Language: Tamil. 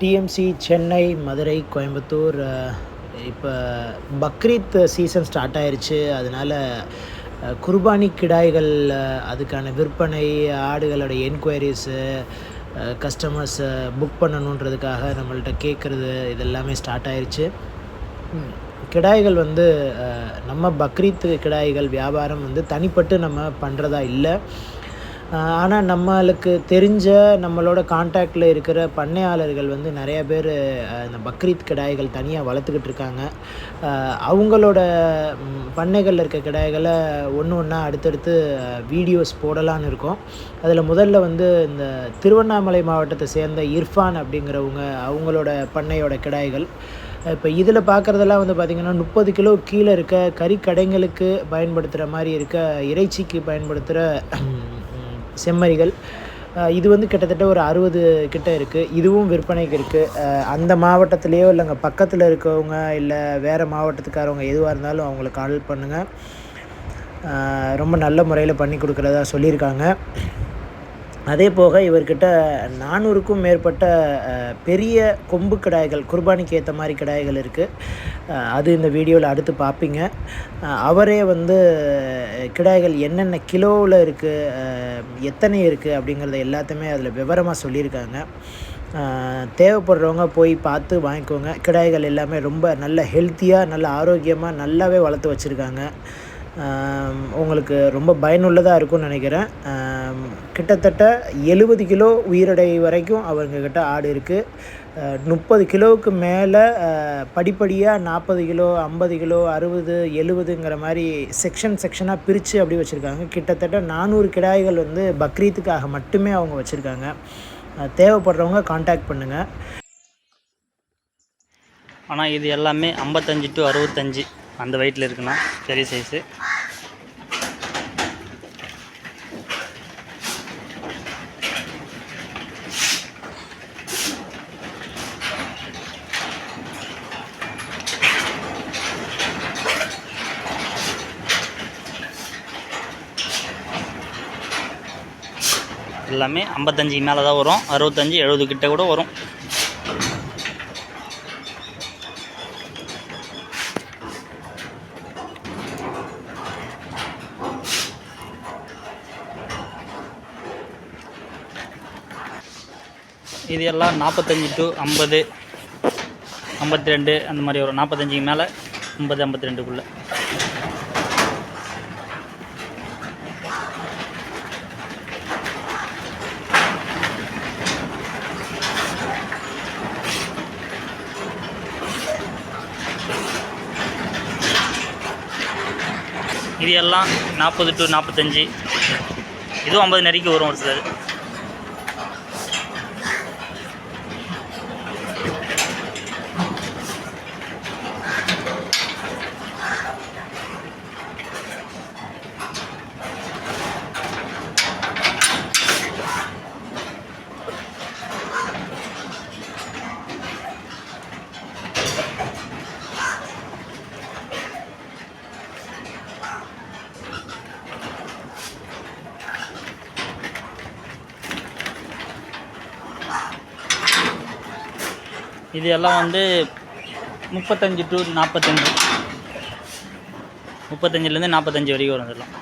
டிஎம்சி சென்னை மதுரை கோயம்புத்தூர் இப்போ பக்ரீத் சீசன் ஸ்டார்ட் ஆயிடுச்சு அதனால் குர்பானி கிடாய்கள் அதுக்கான விற்பனை ஆடுகளோட என்கொயரிஸு கஸ்டமர்ஸை புக் பண்ணணுன்றதுக்காக நம்மள்கிட்ட கேட்குறது இதெல்லாமே ஸ்டார்ட் ஆயிடுச்சு கிடாய்கள் வந்து நம்ம பக்ரீத் கிடாய்கள் வியாபாரம் வந்து தனிப்பட்டு நம்ம பண்ணுறதா இல்லை. ஆனால் நம்மளுக்கு தெரிஞ்ச நம்மளோட காண்டாக்டில் இருக்கிற பண்ணையாளர்கள் வந்து நிறைய பேர் இந்த பக்ரீத் கிடாய்கள் தனியாக வளர்த்துக்கிட்டு இருக்காங்க. அவங்களோட பண்ணைகளில் இருக்க கிடாய்களை ஒன்று ஒன்றா அடுத்தடுத்து வீடியோஸ் போடலான்னு இருக்கோம். அதில் முதல்ல வந்து இந்த திருவண்ணாமலை மாவட்டத்தை சேர்ந்த இர்ஃபான் அப்படிங்கிறவங்க அவங்களோட பண்ணையோட கிடாய்கள். இப்போ இதில் பார்க்குறதெல்லாம் வந்து பார்த்திங்கன்னா முப்பது கிலோ கீழே இருக்க கறிக்கடைங்களுக்கு பயன்படுத்துகிற மாதிரி இருக்க இறைச்சிக்கு பயன்படுத்துகிற செம்மறிகள். இது வந்து கிட்டத்தட்ட ஒரு அறுபது கிட்ட இருக்குது இதுவும் விற்பனைக்கு இருக்குது அந்த மாவட்டத்திலேயோ இல்லைங்க பக்கத்தில் இருக்கவங்க இல்லை வேறு மாவட்டத்துக்காரவங்க எதுவாக இருந்தாலும் அவங்களுக்கு கால் பண்ணுங்கள் ரொம்ப நல்ல முறையில் பண்ணி கொடுக்குறதா சொல்லியிருக்காங்க. அதே போக இவர்கிட்ட நானூறுக்கும் மேற்பட்ட பெரிய கொம்பு கிடாய்கள் குர்பானிக்கு ஏற்ற மாதிரி கிடாய்கள் இருக்குது அது இந்த வீடியோவில் அடுத்து பார்ப்பீங்க அவரே வந்து கிடாய்கள் என்னென்ன கிலோவில் இருக்குது எத்தனை இருக்குது அப்படிங்கிறத எல்லாத்தையுமே அதில் விவரமாக சொல்லியிருக்காங்க. தேவைப்படுறவங்க போய் பார்த்து வாங்கிக்கோங்க. கிடாய்கள் எல்லாமே ரொம்ப நல்ல ஹெல்த்தியாக நல்ல ஆரோக்கியமாக நல்லாவே வளர்த்து வச்சுருக்காங்க. உங்களுக்கு ரொம்ப பயனுள்ளதாக இருக்கும்னு நினைக்கிறேன். கிட்டத்தட்ட எழுபது கிலோ உயிரடை வரைக்கும் அவங்கக்கிட்ட ஆடு இருக்குது முப்பது கிலோவுக்கு மேலே படிப்படியாக நாற்பது கிலோ ஐம்பது கிலோ அறுபது எழுபதுங்கிற மாதிரி செக்ஷன் செக்ஷனாக பிரித்து அப்படி வச்சுருக்காங்க. கிட்டத்தட்ட நானூறு கிடாய்கள் வந்து பக்ரீத்துக்காக மட்டுமே அவங்க வச்சுருக்காங்க. தேவைப்படுறவங்க காண்டாக்ட் பண்ணுங்கள் ஆனால் இது எல்லாமே ஐம்பத்தஞ்சு டு அறுபத்தஞ்சு அந்த வெயிட்டில் இருக்குன்னா பெரிய சைஸு எல்லாமே ஐம்பத்தஞ்சு மேலே தான் வரும். அறுபத்தஞ்சு எழுபது கிட்ட கூட வரும். இது எல்லாம் நாற்பத்தஞ்சு டு ஐம்பது ஐம்பத்தி ரெண்டு அந்த மாதிரி வரும். நாற்பத்தஞ்சுக்கு மேலே ஐம்பது ஐம்பத்தி ரெண்டுக்குள்ளே. இது எல்லாம் நாற்பது டு நாற்பத்தஞ்சு. இதுவும் ஐம்பது நெருக்கி வரும் ஒரு சிலது. இது எல்லாம் வந்து முப்பத்தஞ்சு டு நாற்பத்தஞ்சு முப்பத்தஞ்சுலேருந்து நாற்பத்தஞ்சு வரைக்கும் வரும் இதெல்லாம்.